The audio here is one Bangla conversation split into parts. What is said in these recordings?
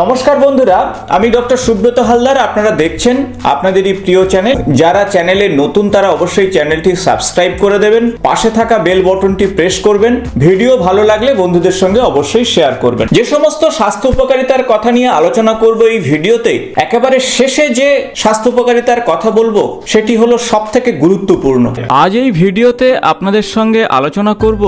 নমস্কার বন্ধুরা, আমি ডক্টর সুব্রত হালদার, আপনারা দেখছেন আপনাদেরই প্রিয় চ্যানেল। যারা চ্যানেলে নতুন, তারা অবশ্যই চ্যানেলটি সাবস্ক্রাইব করে দেবেন, পাশে থাকা বেল বটনটি প্রেস করবেন, ভিডিও ভালো লাগলে বন্ধুদের সঙ্গে অবশ্যই শেয়ার করবেন। যে সমস্ত স্বাস্থ্য উপকারিতার কথা নিয়ে আলোচনা করব এই ভিডিওতে, একেবারে শেষে যে স্বাস্থ্য উপকারিতার কথা বলব, সেটি হলো সব থেকে গুরুত্বপূর্ণ। আজ এই ভিডিওতে আপনাদের সঙ্গে আলোচনা করব,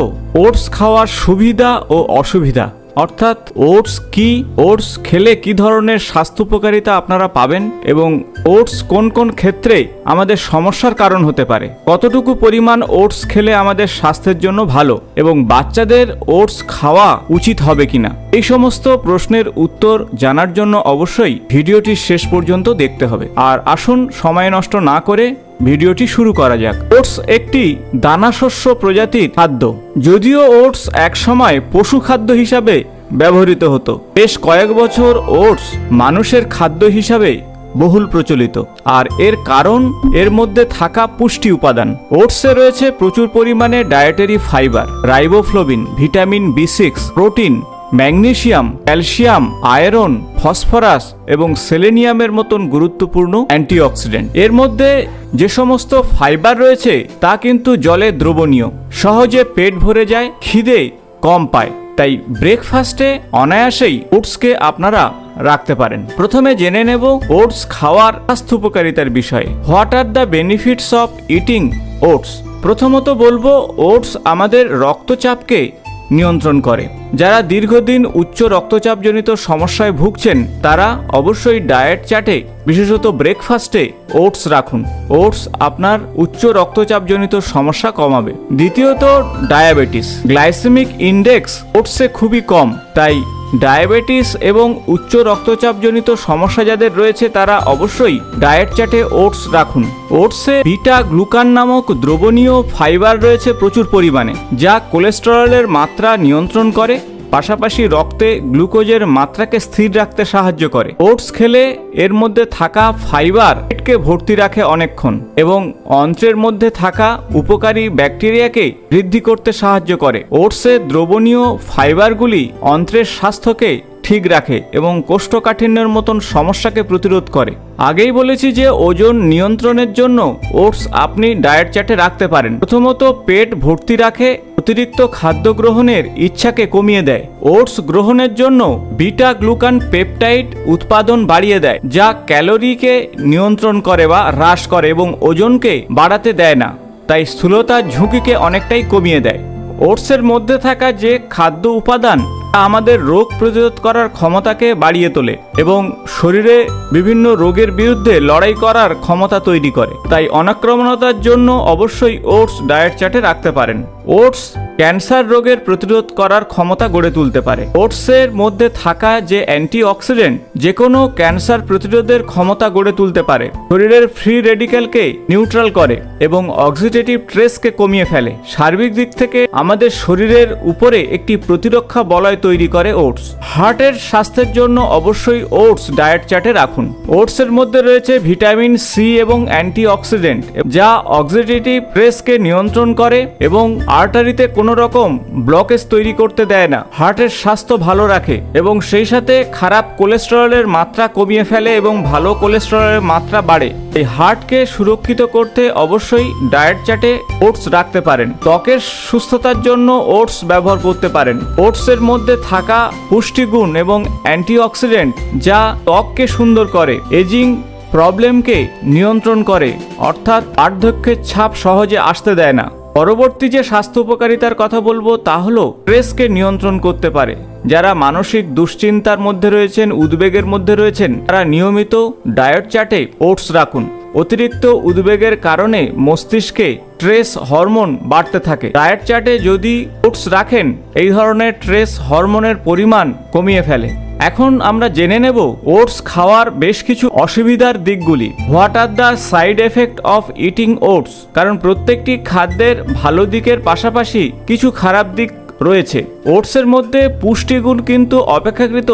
ওটস খাওয়ার সুবিধা ও অসুবিধা। অর্থাৎ ওটস কি, ওটস খেলে কি ধরনের স্বাস্থ্য উপকারিতা আপনারা পাবেন এবং ওটস কোন কোন ক্ষেত্রে আমাদের সমস্যার কারণ হতে পারে? কতটুকু পরিমাণ ওটস খেলে আমাদের স্বাস্থ্যের জন্য ভালো এবং বাচ্চাদের ওটস খাওয়া উচিত হবে কিনা? এই সমস্ত প্রশ্নের উত্তর জানার জন্য অবশ্যই ভিডিওটি শেষ পর্যন্ত দেখতে হবে। আর আসুন সময় নষ্ট না করে ভিডিওটি শুরু করা যাক। ওটস একটি দানাশস্য প্রজাতির খাদ্য। যদিও ওটস একসময় পশু খাদ্য হিসাবে ব্যবহৃত হতো। বেশ কয়েক বছর ওটস মানুষের খাদ্য হিসাবে বহুল প্রচলিত। আর এর কারণ, এর মধ্যে থাকা পুষ্টি উপাদান। ওটসে রয়েছে প্রচুর পরিমাণে dietary fibre, riboflavin, vitamin B six, protein magnesium calcium, iron, phosphorus এবং সেলেনিয়ামের মতন গুরুত্বপূর্ণ অ্যান্টিঅক্সিডেন্ট। এর মধ্যে যে সমস্ত ফাইবার রয়েছে, তা কিন্তু জলে দ্রবণীয়। সহজে পেট ভরে যায়, খিদে কম পায়। তাই ব্রেকফাস্টে অনায়াসেই ওটসকে আপনারা রাখতে পারেন। প্রথমে জেনে নেব ওটস খাওয়ার স্বাস্থ্য উপকারিতার বিষয়ে। What are the benefits of eating oats? প্রথমত বলব, ওটস আমাদের রক্তচাপকে নিয়ন্ত্রণ করে। যারা দীর্ঘদিন উচ্চ রক্তচাপজনিত সমস্যায় ভুগছেন, তারা অবশ্যই ডায়েট চাটে, বিশেষত ব্রেকফাস্টে ওটস রাখুন। ওটস আপনার উচ্চ রক্তচাপজনিত সমস্যা কমাবে। দ্বিতীয়ত, ডায়াবেটিস। গ্লাইসেমিক ইন্ডেক্স ওটসে খুবই কম, তাই ডায়াবেটিস এবং উচ্চ রক্তচাপজনিত সমস্যা যাদের রয়েছে তারা অবশ্যই ডায়েট চাটে ওটস রাখুন। ওটসে ভিটা গ্লুকান নামক দ্রবণীয় ফাইবার রয়েছে প্রচুর পরিমাণে, যা কোলেস্টেরলের মাত্রা নিয়ন্ত্রণ করে পাশাপাশি রক্তে গ্লুকোজের মাত্রাকে স্থির রাখতে সাহায্য করে। ওটস খেলে এর মধ্যে থাকা ফাইবার পেটকে ভর্তি রাখে অনেকক্ষণ এবং অন্ত্রের মধ্যে থাকা উপকারী ব্যাকটেরিয়াকে বৃদ্ধি করতে সাহায্য করে। ওটসে দ্রবণীয় ফাইবারগুলি অন্ত্রের স্বাস্থ্যকে ঠিক রাখে এবং কোষ্ঠকাঠিন্যের মতন সমস্যাকে প্রতিরোধ করে। আগেই বলেছি যে ওজন নিয়ন্ত্রণের জন্য ওটস আপনি ডায়েট চাটে রাখতে পারেন। প্রথমত পেট ভর্তি রাখে অতিরিক্ত খাদ্য গ্রহণের ইচ্ছাকে কমিয়ে দেয়। ওটস গ্রহণের জন্য বিটা গ্লুকান পেপটাইড উৎপাদন বাড়িয়ে দেয়, যা ক্যালোরিকে নিয়ন্ত্রণ করে বা হ্রাস করে এবং ওজনকে বাড়াতে দেয় না। তাই স্থূলতার ঝুঁকিকে অনেকটাই কমিয়ে দেয়। ওটসের মধ্যে থাকা যে খাদ্য উপাদান আমাদের রোগ প্রতিরোধ করার ক্ষমতাকে বাড়িয়ে তোলে এবং শরীরে বিভিন্ন রোগের বিরুদ্ধে লড়াই করার ক্ষমতা তৈরি করে। তাই অনাক্রমণতার জন্য অবশ্যই ওটস ডায়েট চার্টে রাখতে পারেন। ওটস ক্যান্সার রোগের প্রতিরোধ করার ক্ষমতা গড়ে তুলতে পারে। ওটসের মধ্যে থাকা যে অ্যান্টিঅক্সিডেন্ট যে কোনো ক্যান্সার প্রতিরোধের ক্ষমতা গড়ে তুলতে পারে। শরীরের ফ্রি রেডিক্যালকে নিউট্রাল করে এবং অক্সিডেটিভ ট্রেসকে কমিয়ে ফেলে। সার্বিক দিক থেকে আমাদের শরীরের উপরে একটি প্রতিরক্ষা বলয় তৈরি করে ওটস। হার্টের স্বাস্থ্যের জন্য অবশ্যই ওটস ডায়েট চার্টে রাখুন। ওটসের মধ্যে রয়েছে ভিটামিন সি এবং অ্যান্টিঅক্সিডেন্ট, যা অক্সিডেটিভ ট্রেসকে নিয়ন্ত্রণ করে এবং আর্টারিতে কোনো রকম ব্লকেজ তৈরি করতে দেয় না। হার্টের স্বাস্থ্য ভালো রাখে এবং সেই সাথে খারাপ কোলেস্টেরলের মাত্রা কমিয়ে ফেলে এবং ভালো কোলেস্টেরলের মাত্রা বাড়ে। এই হার্টকে সুরক্ষিত করতে অবশ্যই ডায়েট চাটে ওটস রাখতে পারেন। ত্বকের সুস্থতার জন্য ওটস ব্যবহার করতে পারেন। ওটসের মধ্যে থাকা পুষ্টিগুণ এবং অ্যান্টিঅক্সিডেন্ট যা ত্বককে সুন্দর করে, এজিং প্রবলেমকে নিয়ন্ত্রণ করে, অর্থাৎ বার্ধক্যের ছাপ সহজে আসতে দেয় না। পরবর্তী যে স্বাস্থ্য উপকারিতার কথা বলব তা হলো স্ট্রেসকে নিয়ন্ত্রণ করতে পারে। যারা মানসিক দুশ্চিন্তার মধ্যে রয়েছেন, উদ্বেগের মধ্যে রয়েছেন, তারা নিয়মিত ডায়েট চাটে ওটস রাখুন। অতিরিক্ত উদ্বেগের কারণে মস্তিষ্কে স্ট্রেস হরমোন বাড়তে থাকে। ডায়েট চাটে যদি ওটস রাখেন, এই ধরনের স্ট্রেস হরমোনের পরিমাণ কমিয়ে ফেলে। এখন আমরা জেনে নেব ওটস খাওয়ার বেশ কিছু অসুবিধার দিকগুলি। What are the side effect of eating oats কারণ প্রত্যেকটি খাদ্যের ভালো দিকের পাশাপাশি কিছু খারাপ দিক রয়েছে। ওটসের মধ্যে পুষ্টিগুণ কিন্তু অপেক্ষাকৃত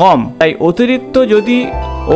কম। তাই অতিরিক্ত যদি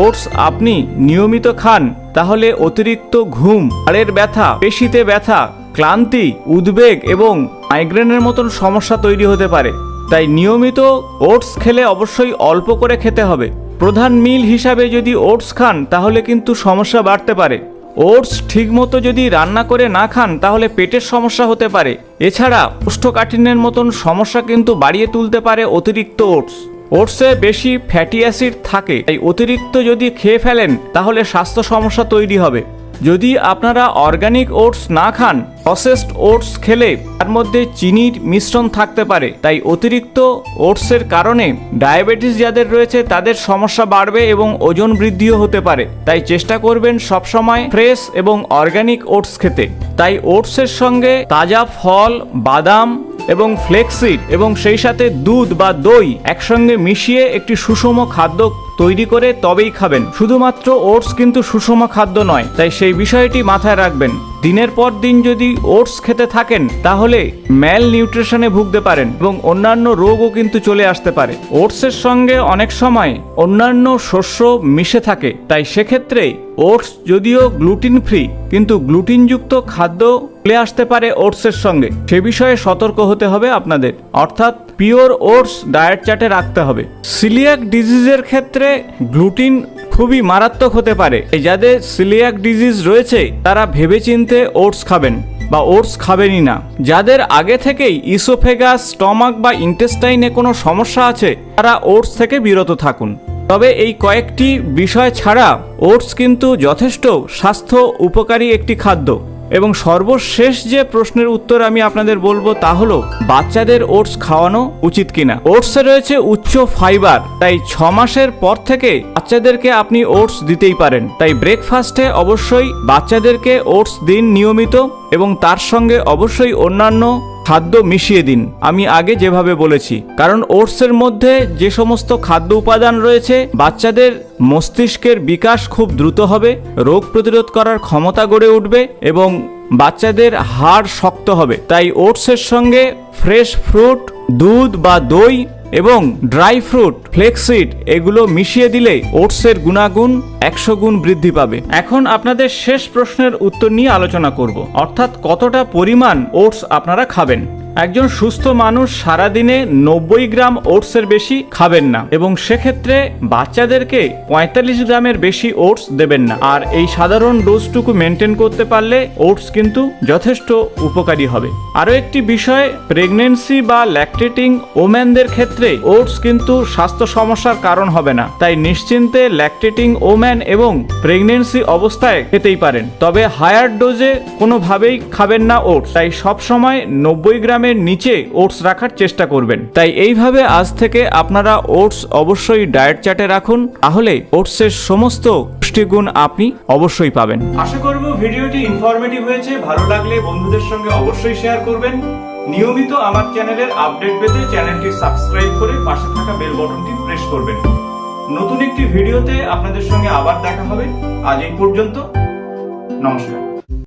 ওটস আপনি নিয়মিত খান, তাহলে অতিরিক্ত ঘুম, হাড়ের ব্যথা, পেশিতে ব্যথা, ক্লান্তি, উদ্বেগ এবং মাইগ্রেনের মতন সমস্যা তৈরি হতে পারে। তাই নিয়মিত ওটস খেলে অবশ্যই অল্প করে খেতে হবে। প্রধান মিল হিসাবে যদি ওটস খান, তাহলে কিন্তু সমস্যা বাড়তে পারে। ওটস ঠিকমতো যদি রান্না করে না খান, তাহলে পেটের সমস্যা হতে পারে। এছাড়া কোষ্ঠকাঠিন্যের মতন সমস্যা কিন্তু বাড়িয়ে তুলতে পারে অতিরিক্ত ওটস। ওটসে বেশি ফ্যাটি অ্যাসিড থাকে, তাই অতিরিক্ত যদি খেয়ে ফেলেন, তাহলে স্বাস্থ্য সমস্যা তৈরি হবে। যদি আপনারা অর্গানিক ওটস না খান প্রসেসড ওটস খেলে তার মধ্যে চিনির মিশ্রণ থাকতে পারে। তাই অতিরিক্ত ওটসের কারণে ডায়াবেটিস যাদের রয়েছে, তাদের সমস্যা বাড়বে এবং ওজন বৃদ্ধিও হতে পারে। তাই চেষ্টা করবেন সবসময় ফ্রেশ এবং অর্গানিক ওটস খেতে। তাই ওটসের সঙ্গে তাজা ফল, বাদাম এবং ফ্লেক্সিড এবং সেই সাথে দুধ বা দই একসঙ্গে মিশিয়ে একটি সুষম খাদ্য তৈরি করে তবেই খাবেন। শুধুমাত্র ওটস কিন্তু সুষম খাদ্য নয়, তাই সেই বিষয়টি মাথায় রাখবেন। দিনের পর দিন যদি ওটস খেতে থাকেন, তাহলে ম্যাল নিউট্রিশনে ভুগতে পারেন এবং অন্যান্য রোগও কিন্তু চলে আসতে পারে। ওটসের সঙ্গে অনেক সময় অন্যান্য শস্য মিশে থাকে, তাই সেক্ষেত্রে ওটস যদিও গ্লুটিন ফ্রি কিন্তু গ্লুটিনযুক্ত খাদ্য চলে আসতে পারে ওটসের সঙ্গে। সে বিষয়ে সতর্ক হতে হবে আপনাদের। অর্থাৎ পিওর ওটস ডায়েট চার্টে রাখতে হবে। সিলিয়াক ডিজিজের ক্ষেত্রে গ্লুটিন খুবই মারাত্মক হতে পারে। যাদের সিলিয়াক ডিজিজ রয়েছে, তারা ভেবেচিন্তে ওটস খাবেন বা ওটস খাবেনই না। যাদের আগে থেকেই ইসোফেগাস, স্টমাক বা ইন্টেস্টাইনে কোনো সমস্যা আছে, তারা ওটস থেকে বিরত থাকুন। তবে এই কয়েকটি বিষয় ছাড়া ওটস কিন্তু যথেষ্ট স্বাস্থ্য উপকারী একটি খাদ্য। এবং সর্বশেষ যে প্রশ্নের উত্তর আমি আপনাদের বলব তা হলো, বাচ্চাদের ওটস খাওয়ানো উচিত কিনা? ওটসে রয়েছে উচ্চ ফাইবার, তাই ছ মাসের পর থেকে বাচ্চাদেরকে আপনি ওটস দিতেই পারেন। তাই ব্রেকফাস্টে অবশ্যই বাচ্চাদেরকে ওটস দিন নিয়মিত। এবং তার সঙ্গে অবশ্যই অন্যান্য খাদ্য মিশিয়ে দিন। আমি আগে যেভাবে বলেছি, কারণ ওটসের মধ্যে যে সমস্ত খাদ্য উপাদান রয়েছে, বাচ্চাদের মস্তিষ্কের বিকাশ খুব দ্রুত হবে, রোগ প্রতিরোধ করার ক্ষমতা গড়ে উঠবে এবং বাচ্চাদের হাড় শক্ত হবে। তাই ওটসের সঙ্গে ফ্রেশ ফ্রুট, দুধ বা দই এবং ড্রাই ফ্রুট ফ্লেক্সিড এগুলো মিশিয়ে দিলে ওটসের গুণাগুণ একশো গুণ বৃদ্ধি পাবে। এখন আপনাদের শেষ প্রশ্নের উত্তর নিয়ে আলোচনা করব। অর্থাৎ কতটা পরিমাণ ওটস আপনারা খাবেন? একজন সুস্থ মানুষ সারাদিনে নব্বই গ্রাম ওটসের বেশি খাবেন না এবং সেক্ষেত্রে বাচ্চাদেরকে পঁয়তাল্লিশ গ্রামের বেশি ওটস দেবেন না। আর এই সাধারণ ডোজটুকু মেনটেন করতে পারলে ওটস কিন্তু যথেষ্ট উপকারী হবে। আরও একটি বিষয়, প্রেগনেন্সি বা ল্যাকটেটিং ওম্যানদের ক্ষেত্রে ওটস কিন্তু স্বাস্থ্য সমস্যার কারণ হবে না। তাই নিশ্চিন্তে ল্যাকটেটিং ওম্যান এবং প্রেগনেন্সি অবস্থায় খেতেই পারেন। তবে হায়ার ডোজে কোনোভাবেই খাবেন না ওটস। তাই সবসময় নব্বই গ্রামের নিচে ওটস রাখার চেষ্টা করবেন। তাই এইভাবে আজ থেকে আপনারা ওটস অবশ্যই ডায়েট চার্টে রাখুন। তাহলে ওটসের সমস্ত পুষ্টিগুণ আপনি অবশ্যই পাবেন। আশা করব ভিডিওটি ইনফরমেটিভ হয়েছে। ভালো লাগলে বন্ধুদের সঙ্গে অবশ্যই শেয়ার করবেন। নিয়মিত আমার চ্যানেলের আপডেট পেতে চ্যানেলটি সাবস্ক্রাইব করে পাশে থাকা বেল বটনটি প্রেস করবেন। নতুন একটি ভিডিওতে আপনাদের সঙ্গে আবার দেখা হবে। আজ এই পর্যন্ত, নমস্কার।